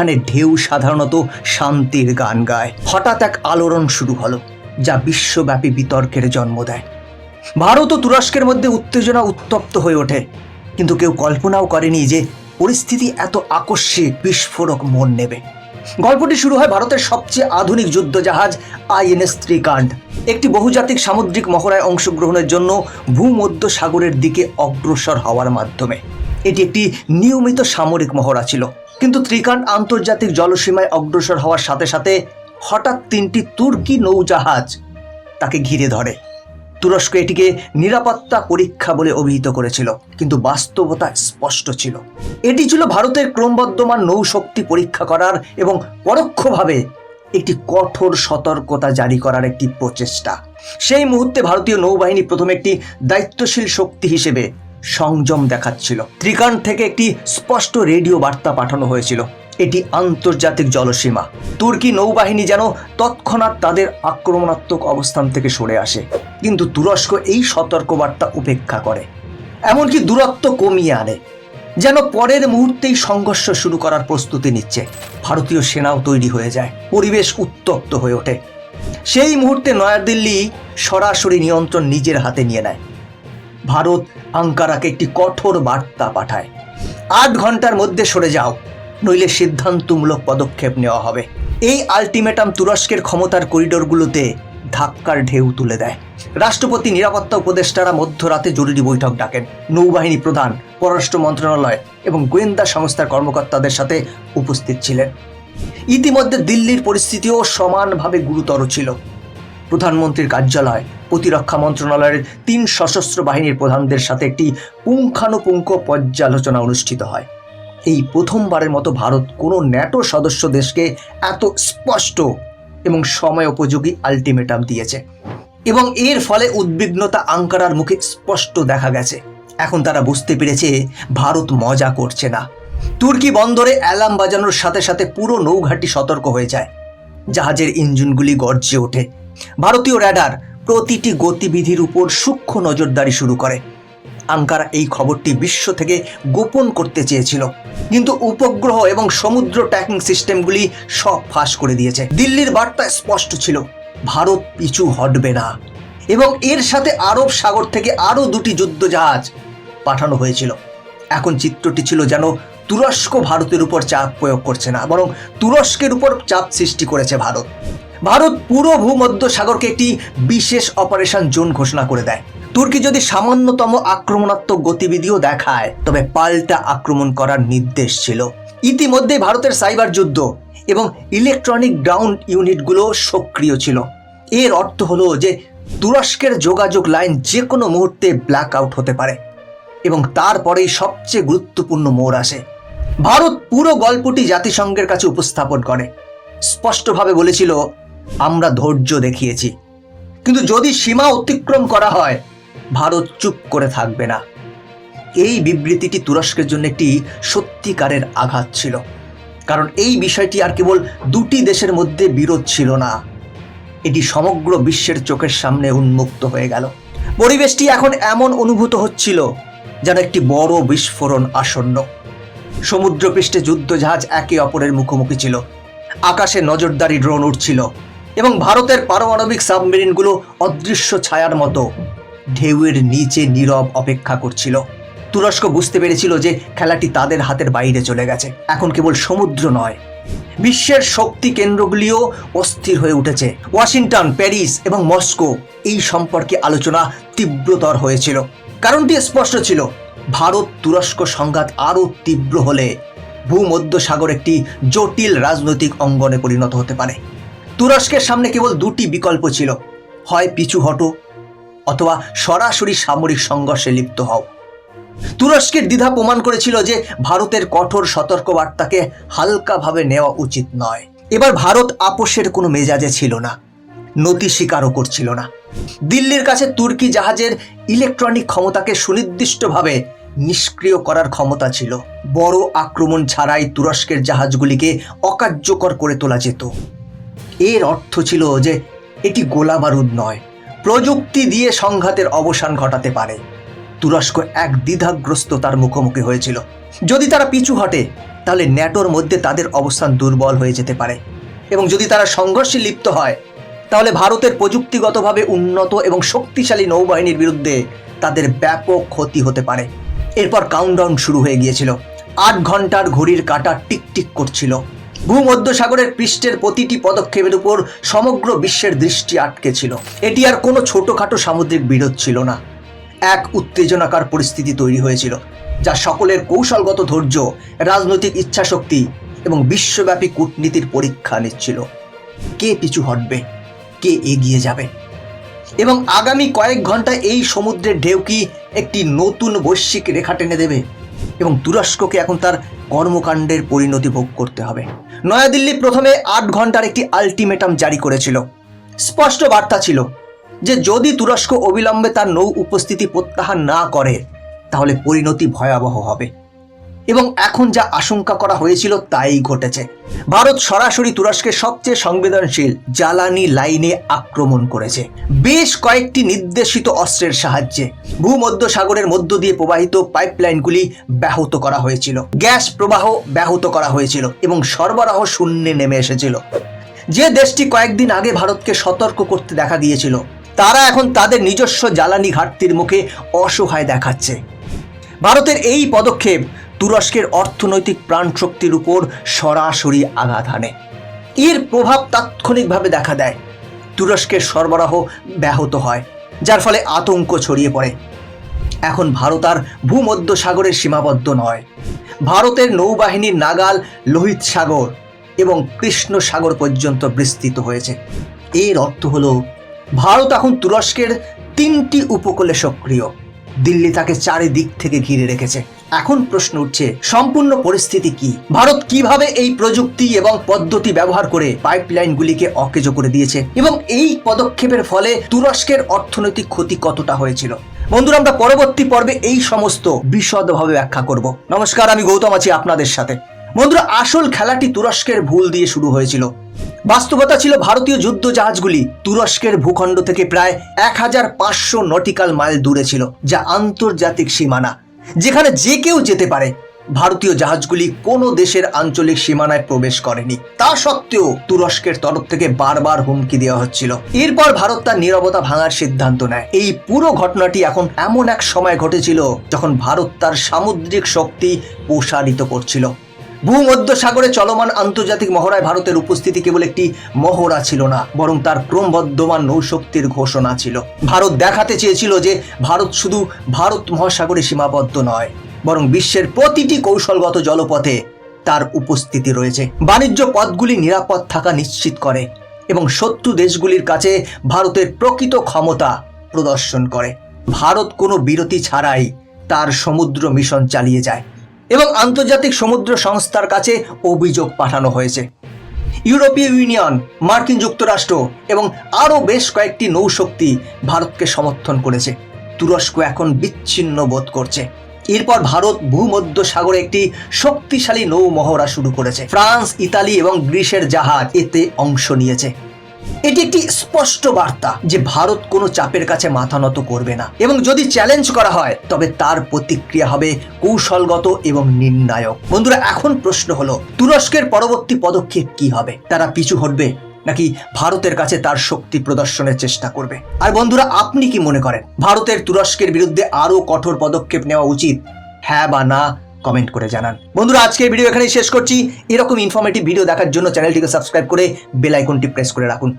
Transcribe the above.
যেখানে ঢেউ সাধারণত শান্তির গান গায়। হঠাৎ এক আলোড়ন শুরু হলো, যা বিশ্বব্যাপী বিতর্কের জন্ম দেয়। ভারত ও তুরস্কের মধ্যে উত্তেজনা উত্তপ্ত হয়ে ওঠে, কিন্তু কেউ কল্পনাও করেনি যে পরিস্থিতি এত আকস্মিক, বিস্ফোরক মন নেবে। গল্পটি শুরু হয় ভারতের সবচেয়ে আধুনিক যুদ্ধজাহাজ আইএনএস ত্রিকাণ্ড। একটি বহুজাতিক সামুদ্রিক মহড়ায় অংশগ্রহণের জন্য ভূমধ্য সাগরের দিকে অগ্রসর হওয়ার মাধ্যমে। এটি একটি নিয়মিত সামরিক মহড়া ছিল। কিন্তু ত্রিকাণ্ড আন্তর্জাতিক জলসীমায় অগ্রসর হওয়ার সাথে সাথে হঠাৎ তিনটি তুর্কি নৌজাহাজ তাকে ঘিরে ধরে। তুরস্ক এটিকে নিরাপত্তা পরীক্ষা বলে অভিহিত করেছিল, কিন্তু বাস্তবতা স্পষ্ট ছিল। এটি ছিল ভারতের ক্রমবর্ধমান নৌশক্তি পরীক্ষা করার এবং পরোক্ষভাবে একটি কঠোর সতর্কতা জারি করার একটি প্রচেষ্টা। সেই মুহূর্তে ভারতীয় নৌবাহিনী প্রথমে একটি দায়িত্বশীল শক্তি হিসেবে সংযম দেখাচ্ছিল। ত্রিকাণ্ড থেকে একটি স্পষ্ট রেডিও বার্তা পাঠানো হয়েছিল। এটি আন্তর্জাতিক জলসীমা। তুর্কি নৌবাহিনী যেন তৎক্ষণাৎ তাদের আক্রমণাত্মক অবস্থান থেকে সরে আসে। কিন্তু তুরস্ক এই সতর্কবার্তা উপেক্ষা করে। এমনকি দূরত্ব কমিয়ে আনে। যেন পরের মুহূর্তেই সংঘর্ষ শুরু করার প্রস্তুতি নিচ্ছে। ভারতীয় সেনাও তৈরি হয়ে যায়। পরিবেশ উত্তপ্ত হয়ে ওঠে। সেই মুহূর্তে নয়াদিল্লি সরাসরি নিয়ন্ত্রণ নিজের হাতে নিয়ে নেয়। ভারত আঙ্কারাকে একটি কঠোর বার্তা পাঠায়। আট ঘণ্টার মধ্যে সরে যাও, নইলে সিদ্ধান্তমূলক পদক্ষেপ নেওয়া হবে। এই আলটিমেটাম তুরস্কের ক্ষমতার করিডোরগুলোতে ধাক্কার ঢেউ তুলে দেয়। রাষ্ট্রপতি, নিরাপত্তা উপদেষ্টারা মধ্যরাতে জরুরি বৈঠক ডাকেন। নৌবাহিনী প্রধান, পররাষ্ট্র মন্ত্রণালয় এবং গোয়েন্দা সংস্থার কর্মকর্তাদের সাথে উপস্থিত ছিলেন। ইতিমধ্যে দিল্লির পরিস্থিতিও সমানভাবে গুরুতর ছিল। প্রধানমন্ত্রীর কার্যালয়। প্রতিরক্ষা মন্ত্রণালয়ের তিন সশস্ত্র বাহিনীর প্রধানদের সাথে একটি পুঙ্খানুপুঙ্খ পর্যালোচনা অনুষ্ঠিত হয়। এই প্রথমবারের মতো ভারত কোনো ন্যাটো সদস্য দেশকে এত স্পষ্ট এবং সময় উপযোগী আলটিমেটাম দিয়েছে। এবং এর ফলে উদ্বিগ্নতা আঙ্কারার মুখে স্পষ্ট দেখা গেছে। এখন তারা বুঝতে পেরেছে, ভারত মজা করছে না। তুর্কি বন্দরে অ্যালার্ম বাজানোর সাথে সাথে পুরো নৌঘাটি সতর্ক হয়ে যায়। জাহাজের ইঞ্জিনগুলি গর্জে ওঠে। ভারতীয় র্যাডার প্রতিটি গতিবিধির উপর সূক্ষ্ম নজরদারি শুরু করে। আঙ্কারা এই খবরটি বিশ্ব থেকে গোপন করতে চেয়েছিল। কিন্তু উপগ্রহ এবং সমুদ্র ট্র্যাকিং সিস্টেমগুলি সব ফাঁস করে দিয়েছে। দিল্লির বার্তা স্পষ্ট ছিল, ভারত পিছু হটবে না। এবং এর সাথে আরব সাগর থেকে আরও দুটি যুদ্ধজাহাজ পাঠানো হয়েছিল। এখন চিত্রটি ছিল যেন তুরস্ক ভারতের উপর চাপ প্রয়োগ করছে না, বরং তুরস্কের উপর চাপ সৃষ্টি করেছে ভারত। ভারত পুরো ভূমধ্য সাগরকে একটি বিশেষ অপারেশন জোন ঘোষণা করে দেয়। তুর্কি যদি সামান্যতম আক্রমণাত্মক গতিবিধিও দেখায়, তবে পাল্টা আক্রমণ করার নির্দেশ ছিল। ইতিমধ্যে ভারতের সাইবার যুদ্ধ এবং ইলেকট্রনিক গ্রাউন্ড ইউনিটগুলো সক্রিয় ছিল। এর অর্থ হলো যে তুরস্কের যোগাযোগ লাইন যে কোনো মুহূর্তে ব্ল্যাক আউট হতে পারে এবং তারপরেই সবচেয়ে গুরুত্বপূর্ণ মোড় আসে। ভারত পুরো গল্পটি জাতিসংঘের কাছে উপস্থাপন করে। স্পষ্টভাবে বলেছিল আমরা ধৈর্য দেখিয়েছি। কিন্তু যদি সীমা অতিক্রম করা হয়, ভারত চুপ করে থাকবে না। এই বিবৃতিটি তুরস্কের জন্য একটি সত্যিকারের আঘাত ছিল। কারণ এই বিষয়টি আর কেবল দুটি দেশের মধ্যে বিরোধ ছিল না। এটি সমগ্র বিশ্বের চোখের সামনে উন্মুক্ত হয়ে গেল। পরিবেশটি এখন এমন অনুভূত হচ্ছিল যেন একটি বড় বিস্ফোরণ আসন্ন। সমুদ্রপৃষ্ঠে যুদ্ধজাহাজ একে অপরের মুখোমুখি ছিল। আকাশে নজরদারি ড্রোন উঠছিল। এবং ভারতের পারমাণবিক সাবমেরিনগুলো অদৃশ্য ছায়ার মতো। ঢেউয়ের নিচে নীরব অপেক্ষা করছিল। তুরস্ক বুঝতে পেরেছিল যে খেলাটি তাদের হাতের বাইরে চলে গেছে। এখন কেবল সমুদ্র নয়, বিশ্বের শক্তি কেন্দ্রগুলিও অস্থির হয়ে উঠেছে। ওয়াশিংটন, প্যারিস এবং মস্কো এই সম্পর্কে আলোচনা তীব্রতর হয়েছিল। কারণটি স্পষ্ট ছিল, ভারত তুরস্ক সংঘাত আরও তীব্র হলে ভূমধ্য সাগর একটি জটিল রাজনৈতিক অঙ্গনে পরিণত হতে পারে। তুরস্কের সামনে কেবল দুটি বিকল্প ছিল। হয় পিছু হটো, অথবা সরাসরি সামরিক সংঘর্ষে লিপ্ত হও। তুরস্কের দ্বিধা প্রমাণ করেছিল যে ভারতের কঠোর সতর্কবার্তাকে হালকাভাবে নেওয়া উচিত নয়। এবার ভারত আপোষের কোনো মেজাজে ছিল না, নতি স্বীকারও করছিল না। দিল্লির কাছে তুর্কি জাহাজের ইলেকট্রনিক ক্ষমতাকে সুনির্দিষ্টভাবে নিষ্ক্রিয় করার ক্ষমতা ছিল। বড় আক্রমণ ছাড়াই তুরস্কের জাহাজগুলিকে অকার্যকর করে তোলা যেত। এর অর্থ ছিল যে এটি গোলাবারুদ নয়, প্রযুক্তি দিয়ে সংঘাতের অবসান ঘটাতে পারে। তুরস্ক এক দ্বিধাগ্রস্ততার মুখোমুখি হয়েছিল। যদি তারা পিছু হটে, তাহলে ন্যাটোর মধ্যে তাদের অবস্থান দুর্বল হয়ে যেতে পারে। এবং যদি তারা সংঘর্ষে লিপ্ত হয়, তাহলে ভারতের প্রযুক্তিগতভাবে উন্নত এবং শক্তিশালী নৌবাহিনীর বিরুদ্ধে তাদের ব্যাপক ক্ষতি হতে পারে। এরপর কাউন্টডাউন শুরু হয়ে গিয়েছিল। আট ঘণ্টার ঘড়ির কাঁটা টিকটিক করছিল। ভূমধ্যসাগরের পৃষ্ঠের প্রতিটি পদক্ষেপের উপর সমগ্র বিশ্বের দৃষ্টি আটকে ছিল। এটি আর কোনো ছোটোখাটো সামুদ্রিক বিরোধ ছিল না। এক উত্তেজনাকার পরিস্থিতি তৈরি হয়েছিল, যা সকলের কৌশলগত ধৈর্য, রাজনৈতিক ইচ্ছাশক্তি এবং বিশ্বব্যাপী কূটনীতির পরীক্ষা নিচ্ছিল। কে পিছু হটবে? কে এগিয়ে যাবে? এবং আগামী কয়েক ঘণ্টা এই সমুদ্রের ঢেউ কি একটি নতুন বৈশ্বিক রেখা টেনে দেবে? এবং তুরস্ককে এখন তার কর্মকাণ্ডের পরিণতি ভোগ করতে হবে। নয়াদিল্লি প্রথমে আট ঘণ্টার একটি আলটিমেটাম জারি করেছিল। স্পষ্ট বার্তা ছিল যে যদি তুরস্ক অবিলম্বে তার নৌ উপস্থিতি প্রত্যাহার না করে, তাহলে পরিণতি ভয়াবহ হবে। এবং এখন যা আশঙ্কা করা হয়েছিল তাই ঘটেছে। ভারত সরাসরি তুরস্কের সবচেয়ে সংবেদনশীল জ্বালানি লাইনে আক্রমণ করেছে। বেশ কয়েকটি নির্দেশিত অস্ত্রের সাহায্যে ভূমধ্য সাগরের মধ্য দিয়ে প্রবাহিত পাইপলাইনগুলি ব্যাহত করা হয়েছিল। গ্যাস প্রবাহ ব্যাহত করা হয়েছিল এবং সরবরাহ শূন্যে নেমে এসেছিল। যে দেশটি কয়েকদিন আগে ভারতকে সতর্ক করতে দেখা দিয়েছিল, তারা এখন তাদের নিজস্ব জ্বালানি ঘাটতির মুখে অসহায় দেখাচ্ছে। ভারতের এই পদক্ষেপ তুরস্কের অর্থনৈতিক প্রাণশক্তির উপর সরাসরি আঘাত হানে। এর প্রভাব তাৎক্ষণিকভাবে দেখা দেয়। তুরস্কের সরবরাহ ব্যাহত হয়, যার ফলে আতঙ্ক ছড়িয়ে পড়ে। এখন ভারত আর ভূমধ্য সাগরের সীমাবদ্ধ নয়। ভারতের নৌবাহিনীর নাগাল লোহিত সাগর এবং কৃষ্ণ সাগর পর্যন্ত বিস্তৃত হয়েছে। এর অর্থ হলো, ভারত এখন তুরস্কের তিনটি উপকূলে সক্রিয়। দিল্লি তাকে চারিদিক থেকে ঘিরে রেখেছে। এখন প্রশ্ন উঠছে, সম্পূর্ণ পরিস্থিতি কি? ভারত কীভাবে এই প্রযুক্তি এবং পদ্ধতি ব্যবহার করে পাইপলাইনগুলিকে অকেজো করে দিয়েছে এবং এই পদক্ষেপের ফলে তুরস্কের অর্থনৈতিক ক্ষতি কতটা হয়েছিল? বন্ধুরা, আমরা পরবর্তী পর্বে এই সমস্ত বিশদভাবে ব্যাখ্যা করব। নমস্কার, আমি গৌতম আছি আপনাদের সাথে। বন্ধুরা, আসল খেলাটি তুরস্কের ভুল দিয়ে শুরু হয়েছিল। বাস্তবতা ছিল ভারতীয় যুদ্ধ জাহাজগুলি তুরস্কের ভূখণ্ড থেকে প্রায় এক হাজার পাঁচশো নটিক্যাল মাইল দূরে ছিল, যা আন্তর্জাতিক সীমানা। যেখানে যে কেউ যেতে পারে। ভারতীয় জাহাজগুলি কোনো দেশের আঞ্চলিক সীমানায় প্রবেশ করেনি। তা সত্ত্বেও তুরস্কের তরফ থেকে বারবার হুমকি দেওয়া হচ্ছিল। এরপর ভারত তার নিরবতা ভাঙার সিদ্ধান্ত নেয়। এই পুরো ঘটনাটি এখন এমন এক সময় ঘটেছিল যখন ভারত তার সামুদ্রিক শক্তি প্রসারিত করছিল। ভূমধ্য সাগরে চলমান আন্তর্জাতিক মহড়ায় ভারতের উপস্থিতি কেবল একটি মহড়া ছিল না, বরং তার ক্রমবর্ধমান নৌশক্তির ঘোষণা ছিল। ভারত দেখাতে চেয়েছিল যে ভারত শুধু ভারত মহাসাগরে সীমাবদ্ধ নয়, বরং বিশ্বের প্রতিটি কৌশলগত জলপথে তার উপস্থিতি রয়েছে। বাণিজ্য পথগুলি নিরাপদ থাকা নিশ্চিত করে এবং শত্রু দেশগুলির কাছে ভারতের প্রকৃত ক্ষমতা প্রদর্শন করে। ভারত কোনো বিরতি ছাড়াই তার সমুদ্র মিশন চালিয়ে যায়। এবং আন্তর্জাতিক সমুদ্র সংস্থার কাছে অভিযোগ পাঠানো হয়েছে। ইউরোপীয় ইউনিয়ন, মার্কিন যুক্তরাষ্ট্র এবং আরও বেশ কয়েকটি নৌশক্তি ভারতকে সমর্থন করেছে। তুরস্ক এখন বিচ্ছিন্ন বোধ করছে। এরপর ভারত ভূমধ্য সাগরে একটি শক্তিশালী নৌ মহড়া শুরু করেছে। ফ্রান্স, ইতালি এবং গ্রিসের জাহাজ এতে অংশ নিয়েছে। এটি একটি স্পষ্ট বার্তা যে ভারত কোনো চাপের কাছে মাথা নত করবে না। এবং যদি চ্যালেঞ্জ করা হয়, তবে তার প্রতিক্রিয়া হবে কৌশলগত এবং নির্ণায়ক। বন্ধুরা, এখন প্রশ্ন হলো, তুরস্কের পরবর্তী পদক্ষেপ কি হবে? তারা পিছু হটবে নাকি ভারতের কাছে তার শক্তি প্রদর্শনের চেষ্টা করবে? আর বন্ধুরা, আপনি কি মনে করেন, ভারতের তুরস্কের বিরুদ্ধে আরও কঠোর পদক্ষেপ নেওয়া উচিত? হ্যাঁ বা না? কমেন্ট করে জানান। বন্ধুরা আজকে ভিডিও এখানে শেষ করছি। এরকম ইনফরমেটিভ ভিডিও দেখার জন্য চ্যানেলটিকে সাবস্ক্রাইব করে বেল আইকনটি প্রেস করে রাখুন।